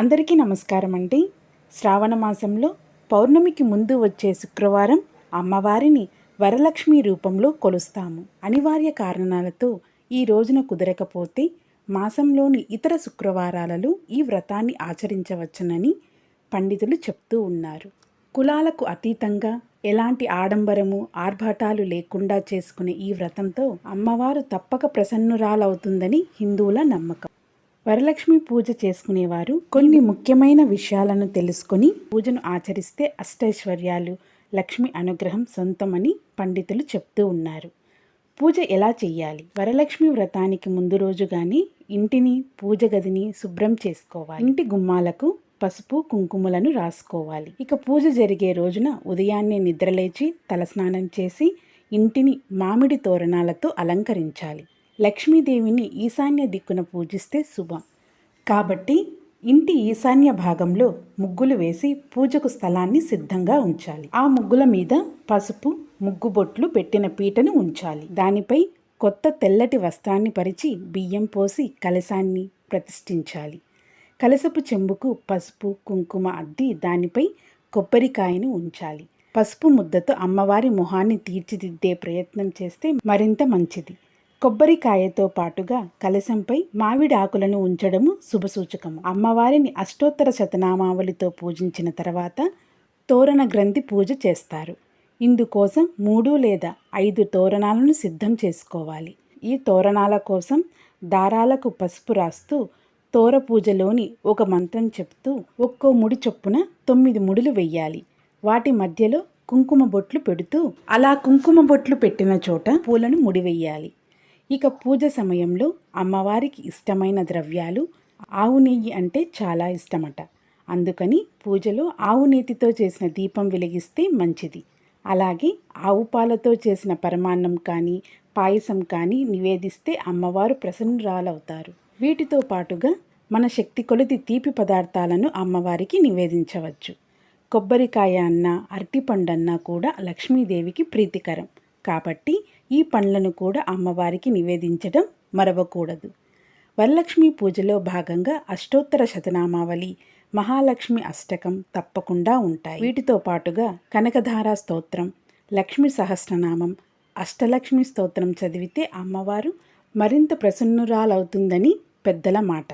అందరికీ నమస్కారం అండి. శ్రావణ మాసంలో పౌర్ణమికి ముందు వచ్చే శుక్రవారం అమ్మవారిని వరలక్ష్మి రూపంలో కొలుస్తాము. అనివార్య కారణాలతో ఈ రోజున కుదరకపోతే మాసంలోని ఇతర శుక్రవారాలలో ఈ వ్రతాన్ని ఆచరించవచ్చునని పండితులు చెప్తూ ఉన్నారు. కులాలకు అతీతంగా ఎలాంటి ఆడంబరము ఆర్భాటాలు లేకుండా చేసుకునే ఈ వ్రతంతో అమ్మవారు తప్పక ప్రసన్నురాలవుతుందని హిందువుల నమ్మకం. వరలక్ష్మి పూజ చేసుకునేవారు. కొన్ని ముఖ్యమైన విషయాలను తెలుసుకొని పూజను ఆచరిస్తే అష్టైశ్వర్యాలు లక్ష్మి అనుగ్రహం సొంతమని పండితులు చెప్తూ ఉన్నారు. పూజ ఎలా చెయ్యాలి? వరలక్ష్మి వ్రతానికి ముందు రోజు కానీ ఇంటిని పూజ గదిని శుభ్రం చేసుకోవాలి. ఇంటి గుమ్మాలకు పసుపు కుంకుమలను రాసుకోవాలి. ఇక పూజ జరిగే రోజున ఉదయాన్నే నిద్రలేచి తలస్నానం చేసి ఇంటిని మామిడి తోరణాలతో అలంకరించాలి. లక్ష్మీదేవిని ఈశాన్య దిక్కున పూజిస్తే శుభం. కాబట్టి ఇంటి ఈశాన్య భాగంలో ముగ్గులు వేసి పూజకు స్థలాన్ని సిద్ధంగా ఉంచాలి. ఆ ముగ్గుల మీద పసుపు ముగ్గుబొట్లు పెట్టిన పీటను ఉంచాలి. దానిపై కొత్త తెల్లటి వస్త్రాన్ని పరిచి బియ్యం పోసి కలశాన్ని ప్రతిష్ఠించాలి. కలసపు చెంబుకు పసుపు కుంకుమ అద్ది దానిపై కొబ్బరికాయను ఉంచాలి. పసుపు ముద్దతో అమ్మవారి మొహాన్ని తీర్చిదిద్దే ప్రయత్నం చేస్తే మరింత మంచిది. కొబ్బరికాయతో పాటుగా కలశంపై మామిడి ఆకులను ఉంచడము శుభసూచకం. అమ్మవారిని అష్టోత్తర శతనామావళితో పూజించిన తర్వాత తోరణ గ్రంథి పూజ చేస్తారు. ఇందుకోసం మూడు లేదా ఐదు తోరణాలను సిద్ధం చేసుకోవాలి. ఈ తోరణాల కోసం దారాలకు పసుపు రాస్తూ తోర పూజలోని ఒక మంత్రం చెప్తూ ఒక్కో ముడి చొప్పున తొమ్మిది ముడులు వెయ్యాలి. వాటి మధ్యలో కుంకుమ బొట్లు పెడుతూ అలా కుంకుమ బొట్లు పెట్టిన చోట పూలను ముడివెయ్యాలి. ఇక పూజ సమయంలో అమ్మవారికి ఇష్టమైన ద్రవ్యాలు ఆవు నెయ్యి అంటే చాలా ఇష్టమట. అందుకని పూజలో ఆవు నేతితో చేసిన దీపం వెలిగిస్తే మంచిది. అలాగే ఆవు పాలతో చేసిన పరమాన్నం కానీ పాయసం కానీ నివేదిస్తే అమ్మవారు ప్రసన్నురాలవుతారు. వీటితో పాటుగా మన శక్తి కొలిది తీపి పదార్థాలను అమ్మవారికి నివేదించవచ్చు. కొబ్బరికాయ అన్న అరటిపండన్నా కూడా లక్ష్మీదేవికి ప్రీతికరం. కాబట్టి ఈ పండ్లను కూడా అమ్మవారికి నివేదించడం మరవకూడదు. వరలక్ష్మి పూజలో భాగంగా అష్టోత్తర శతనామావళి మహాలక్ష్మి అష్టకం తప్పకుండా ఉంటాయి. వీటితో పాటుగా కనకధార స్తోత్రం లక్ష్మి సహస్రనామం అష్టలక్ష్మి స్తోత్రం చదివితే అమ్మవారు మరింత ప్రసన్నురాలవుతుందని పెద్దల మాట.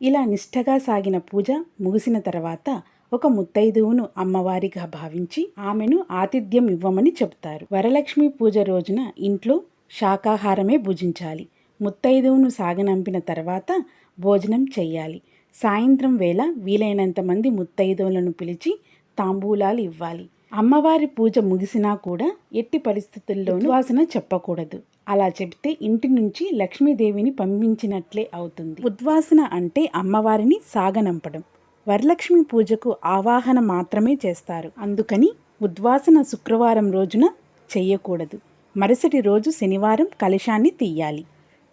ఇలా నిష్ఠగా సాగిన పూజ ముగిసిన తర్వాత ఒక ముత్తైదువును అమ్మవారిగా భావించి ఆమెను ఆతిథ్యం ఇవ్వమని చెబుతారు. వరలక్ష్మి పూజ రోజున ఇంట్లో శాకాహారమే భుజించాలి. ముత్తైదువును సాగనంపిన తర్వాత భోజనం చెయ్యాలి. సాయంత్రం వేళ వీలైనంత మంది ముత్తైదువులను పిలిచి తాంబూలాలు ఇవ్వాలి. అమ్మవారి పూజ ముగిసినా కూడా ఎట్టి పరిస్థితుల్లోనూ వాసన చెప్పకూడదు. అలా చెబితే ఇంటి నుంచి లక్ష్మీదేవిని పంపించినట్లే అవుతుంది. ఉద్వాసన అంటే అమ్మవారిని సాగనంపడం. వరలక్ష్మి పూజకు ఆవాహన మాత్రమే చేస్తారు. అందుకని ఉద్వాసన శుక్రవారం రోజున చెయ్యకూడదు. మరుసటి రోజు శనివారం కలశాన్ని తీయాలి.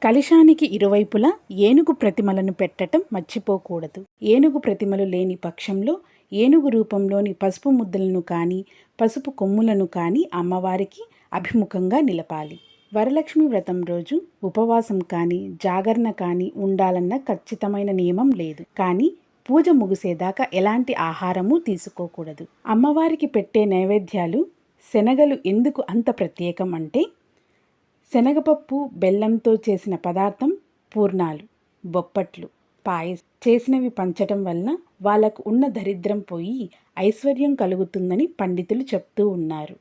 కలశానికి ఇరువైపులా ఏనుగు ప్రతిమలను పెట్టటం మర్చిపోకూడదు. ఏనుగు ప్రతిమలు లేని పక్షంలో ఏనుగు రూపంలోని పసుపు ముద్దలను కానీ పసుపు కొమ్ములను కానీ అమ్మవారికి అభిముఖంగా నిలపాలి. వరలక్ష్మి వ్రతం రోజు ఉపవాసం కానీ జాగరణ కానీ ఉండాలన్న ఖచ్చితమైన నియమం లేదు. కానీ పూజ ముగిసేదాకా ఎలాంటి ఆహారము తీసుకోకూడదు. అమ్మవారికి పెట్టే నైవేద్యాలు శనగలు ఎందుకు అంత ప్రత్యేకం అంటే శనగపప్పు బెల్లంతో చేసిన పదార్థం పూర్ణాలు బొప్పట్లు పాయస్ చేసినవి పంచటం వలన వాళ్ళకు ఉన్న దరిద్రం పోయి ఐశ్వర్యం కలుగుతుందని పండితులు చెప్తూ ఉన్నారు.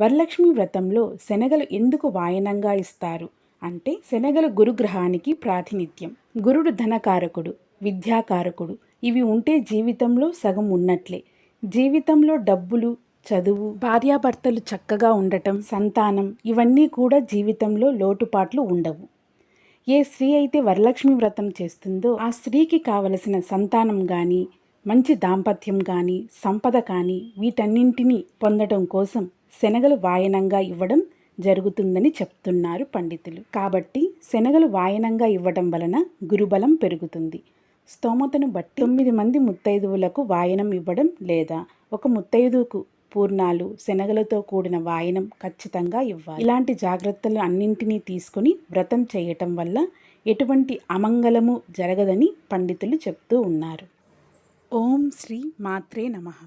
వరలక్ష్మి వ్రతంలో శనగలు ఎందుకు వాయనంగా ఇస్తారు అంటే శనగలు గురుగ్రహానికి ప్రాతినిధ్యం. గురుడు ధనకారకుడు విద్యాకారకుడు ఇవి ఉంటే జీవితంలో సగం ఉన్నట్లే. జీవితంలో డబ్బులు చదువు భార్యాభర్తలు చక్కగా ఉండటం సంతానం ఇవన్నీ కూడా జీవితంలో లోటుపాట్లు ఉండవు. ఏ స్త్రీ అయితే వరలక్ష్మి వ్రతం చేస్తుందో ఆ స్త్రీకి కావలసిన సంతానం కానీ మంచి దాంపత్యం కానీ సంపద కానీ వీటన్నింటినీ పొందడం కోసం శనగలు వాయనంగా ఇవ్వడం జరుగుతుందని చెప్తున్నారు పండితులు. కాబట్టి శనగలు వాయనంగా ఇవ్వడం వలన గురుబలం పెరుగుతుంది. స్తోమతను బట్టి తొమ్మిది మంది ముత్తైదువులకు వాయనం ఇవ్వడం లేదా ఒక ముత్తైదువుకు పూర్ణాలు శనగలతో కూడిన వాయనం ఖచ్చితంగా ఇవ్వాలి. ఇలాంటి జాగ్రత్తలు అన్నింటినీ తీసుకుని వ్రతం చేయటం వల్ల ఎటువంటి అమంగళము జరగదని పండితులు చెప్తూ ఉన్నారు. ఓం శ్రీ మాత్రే నమః.